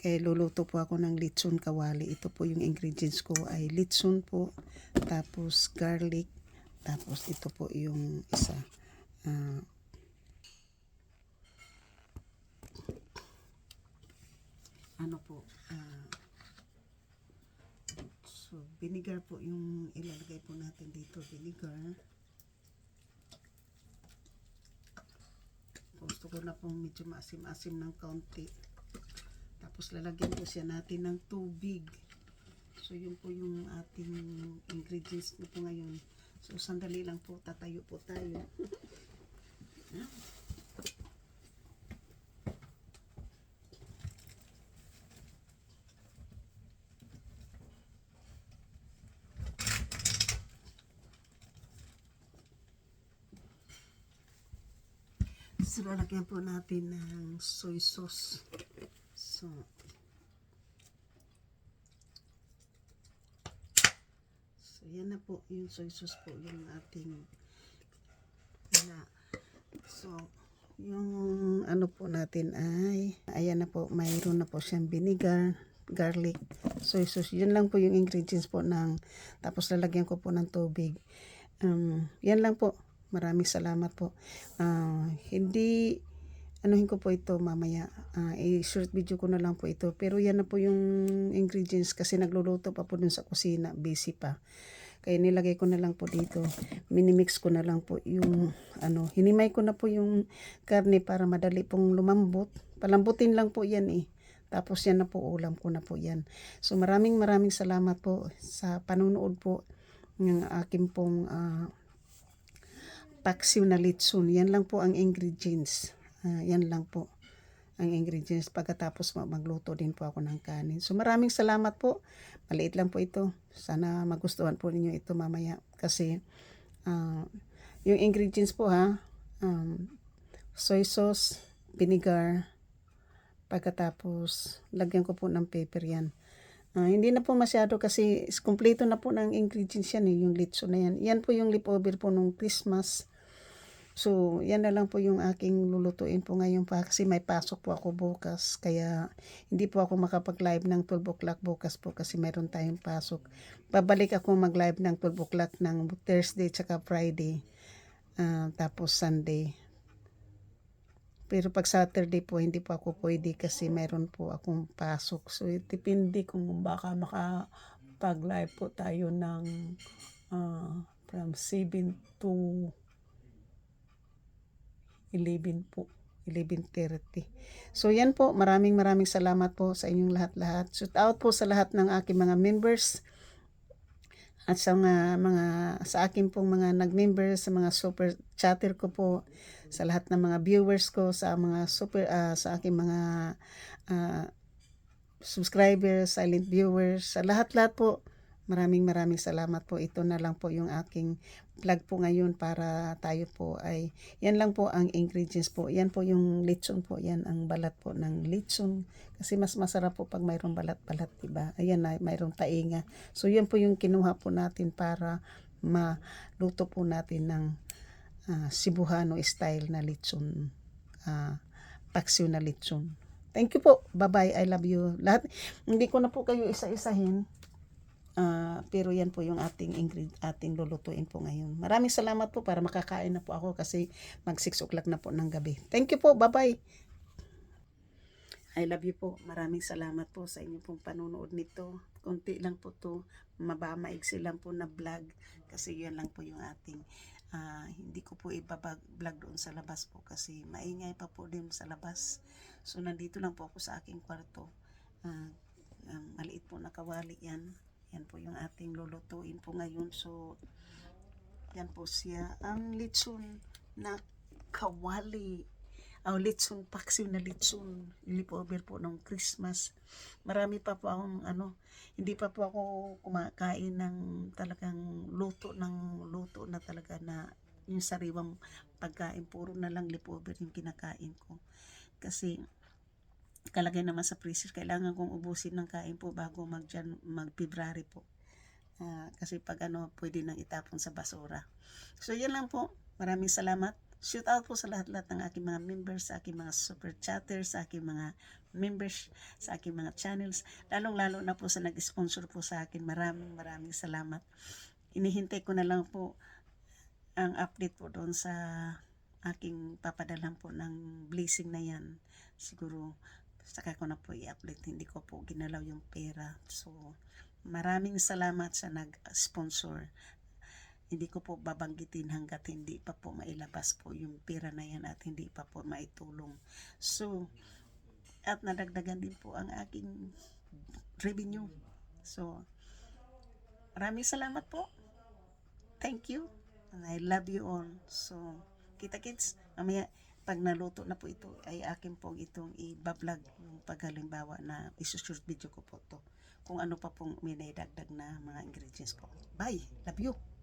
Kaya luluto po ako ng litson kawali. Ito po yung ingredients ko ay litson po, tapos garlic, tapos ito po yung isa. ah, ano po, ah, so vinegar po yung ilalagay po natin dito, vinegar. Gusto ko na pong medyo maasim-asim ng kaunti. Tapos lalagyan po siya natin ng tubig. So yun po yung ating ingredients na po ngayon. So sandali lang po, tatayo po tayo. So lalagyan po natin ng soy sauce. So, So, yan na po yung soy sauce po yung ating na. So, yung ano po natin ay ayan na po, mayroon na po siyang vinegar, garlic, soy sauce. Yun lang po yung ingredients po ng tapos lalagyan ko po ng tubig. Um, yan lang po. Maraming salamat po. Ah, hindi anuhin ko po ito mamaya. Ah, i-short video ko na lang po ito. Pero yan na po yung ingredients kasi nagluluto pa po dun sa kusina. Busy pa. Kaya nilagay ko na lang po dito. Minimix ko na lang po yung ano. Hinimay ko na po yung karne para madali pong lumambot. Palambutin lang po yan eh. Tapos yan na po ulam ko na po yan. So maraming maraming salamat po sa panunood po ng aking pong ah, paksiw na litson. Yan lang po ang ingredients. Ah, yan lang po ang ingredients. Pagkatapos ma- magluto din po ako ng kanin. So maraming salamat po. Maliit lang po ito. Sana magustuhan po ninyo ito mamaya. Kasi ah, yung ingredients po ha, um, soy sauce, vinegar, pagkatapos lagyan ko po ng pepper yan. Ah, hindi na po masyado kasi kumpleto na po ng ingredients yan eh, yung litso na yan. Yan po yung leftover po nung Christmas. So, yan na lang po yung aking lulutuin po ngayon pa kasi may pasok po ako bukas. Kaya hindi po ako makapag-live ng 12 o'clock bukas po kasi meron tayong pasok. Babalik ako mag-live ng 12 o'clock ng Thursday tsaka Friday. Ah, tapos Sunday. Pero pag Saturday po, hindi po ako pwede kasi meron po akong pasok. So, depende kung baka makapag-live po tayo ng ah, from 7 to 11 po. 11.30. So, yan po. Maraming maraming salamat po sa inyong lahat-lahat. Shout out po sa lahat ng aking mga members at sa mga, mga sa akin pong mga nag-member sa mga super chatter ko po sa lahat ng mga viewers ko sa mga super ah, sa aking mga ah, subscribers, silent viewers, sa lahat-lahat po. Maraming maraming salamat po. Ito na lang po yung aking vlog po ngayon para tayo po ay yan lang po ang ingredients po. Yan po yung lechon po. Yan ang balat po ng lechon. Kasi mas masarap po pag mayroong balat-balat, diba? Ayan na, mayroong tainga. So yan po yung kinuha po natin para maluto po natin ng ah, Cebuano style na lechon. Uh, paksiw na lechon. Thank you po. Bye-bye. I love you. Lahat, hindi ko na po kayo isa-isahin. Ah, pero yan po yung ating ingred, ating lulutuin po ngayon. Maraming salamat po para makakain na po ako kasi mag 6 o'clock na po ng gabi. Thank you po. Bye-bye. I love you po. Maraming salamat po sa inyong pong panunood nito. Konti lang po to. Maba, maigsi lang po na vlog. Kasi yan lang po yung ating ah, hindi ko po ibabag-vlog doon sa labas po kasi maingay pa po din sa labas. So nandito lang po ako sa aking kwarto. Ah, ah, maliit po na kawali yan. Yan po yung ating lulutuin po ngayon. So, yan po siya. Ang litson na kawali. Ang litson, paksiw na litson. Lipover po ng Christmas. Marami pa po akong ano, hindi pa po ako kumakain ng talagang luto ng luto na talaga na yung sariwang pagkain. Puro na lang lipover yung kinakain ko. Kasi kalagay naman sa freezer, kailangan kong ubusin ng kain po bago mag, mag February po. Ah, kasi pag ano, pwede nang itapon sa basura. So, yan lang po. Maraming salamat. shoot out po sa lahat-lahat ng aking mga members, sa aking mga super chatters, sa aking mga members, sa aking mga channels, lalong-lalo na po sa nag-sponsor po sa akin. Maraming maraming salamat. Inihintay ko na lang po ang update po doon sa aking papadalan po ng blessing na yan. Siguro, saka ko na po i-update. Hindi ko po ginalaw yung pera. So, maraming salamat sa nag-sponsor. Hindi ko po babanggitin hanggat hindi pa po mailabas po yung pera na yan at hindi pa po maitulong. So, at nadagdagan din po ang aking revenue. So, maraming salamat po. Thank you. And I love you all. So, kita kids, mamaya pag naluto na po ito, ay akin po itong i-vlog yung paghalimbawa na isushoot video ko po to. Kung ano pa pong minidagdag na mga ingredients po. Bye! Love you!